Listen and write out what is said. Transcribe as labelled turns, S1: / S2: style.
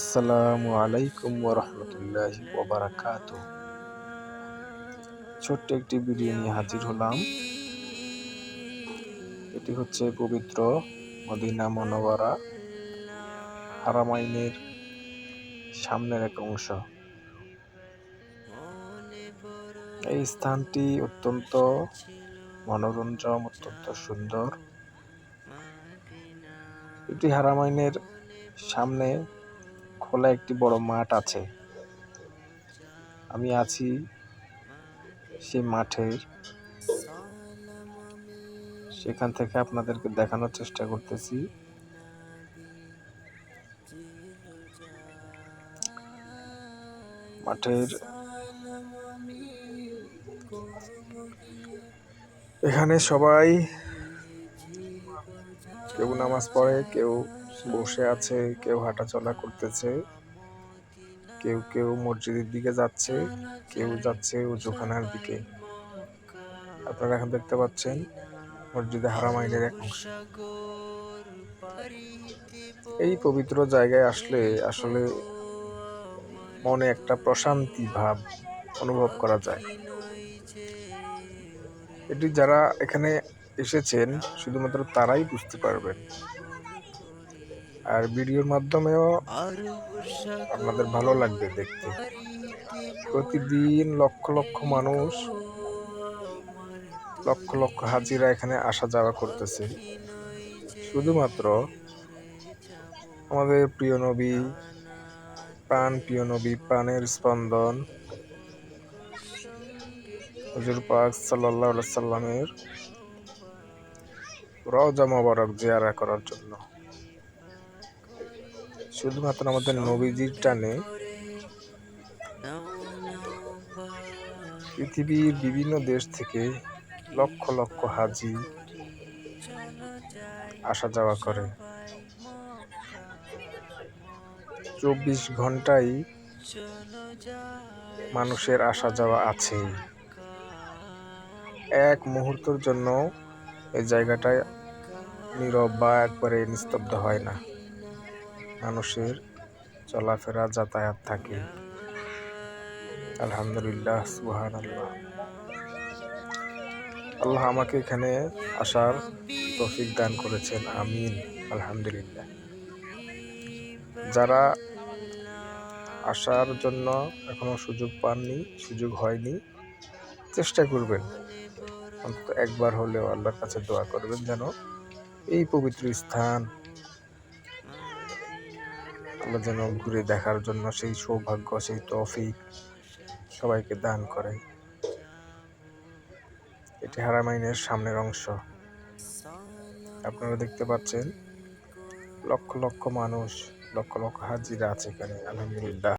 S1: আসসালামু আলাইকুম ওরহমতুল্লাহ ওবরাকাত ছোট্ট একটি ভিডিও নিয়ে হাজির হলাম। এটি হচ্ছে পবিত্র মদিনা মনোবরা হারামাইনের সামনের এক অংশ। এই স্থানটি অত্যন্ত মনোরঞ্জম অত্যন্ত সুন্দর। এটি হারামাইনের সামনে খোলা একটি বড় মাঠ আছে। আমি আছি সেই মাঠের। সেখান থেকে আপনাদেরকে দেখানোর চেষ্টা করতেছি। মাঠের এখানে সবাই কেউ নামাজ পড়ে, কেউ বসে আছে, কেউ হাঁটাচলা করতেছে, কেউ কেউ মসজিদের দিকে যাচ্ছে, কেউ যাচ্ছে উজুখানার দিকে। আপনারা এখন দেখতে পাচ্ছেন মসজিদে হারামাইনের এক অংশ। এই পবিত্র জায়গায় আসলে আসলে মনে একটা প্রশান্তি ভাব অনুভব করা যায়। এটি যারা এখানে এসেছেন, শুধুমাত্র তারাই বুঝতে পারবেন। আর ভিডিওর মাধ্যমেও আপনাদের ভালো লাগবে দেখতে। প্রতিদিন লক্ষ লক্ষ মানুষ, লক্ষ লক্ষ হাজিরা এখানে আসা যাওয়া করতেছে। শুধুমাত্র আমাদের প্রিয় নবী, প্রাণ প্রিয় নবী, প্রাণের স্পন্দন হজুর পাক সাল্লাহ সাল্লামের রওজা মোবারক জিয়ারা করার জন্য। শুধুমাত্র আমাদের নবীজির টানে পৃথিবীর বিভিন্ন দেশ থেকে লক্ষ লক্ষ হাজি আসা যাওয়া করে। চব্বিশ ঘন্টায় মানুষের আসা যাওয়া আছে। এক মুহূর্তের জন্য এই জায়গাটায় নীরব বা একবারে নিস্তব্ধ হয় না। মানুষের চলাফেরা, যাতায়াত থাকে। আলহামদুলিল্লাহ সুহান আল্লাহ আল্লাহ আমাকে এখানে আসার তফিক দান করেছেন, আমিন, আলহামদুলিল্লাহ। যারা আসার জন্য এখনও সুযোগ পাননি, সুযোগ হয়নি, চেষ্টা করবেন। অন্তত একবার হলেও আল্লাহর কাছে দোয়া করবেন যেন এই পবিত্র স্থান আল্লাহ যেন ঘুরে দেখার জন্য সেই সৌভাগ্য, সেই তফিক সবাইকে দান করে। এটি হারামাইনের সামনের অংশ। আপনারা দেখতে পাচ্ছেন, লক্ষ লক্ষ মানুষ, লক্ষ লক্ষ হাজিরা আছে এখানে, আলহামদুলিল্লাহ।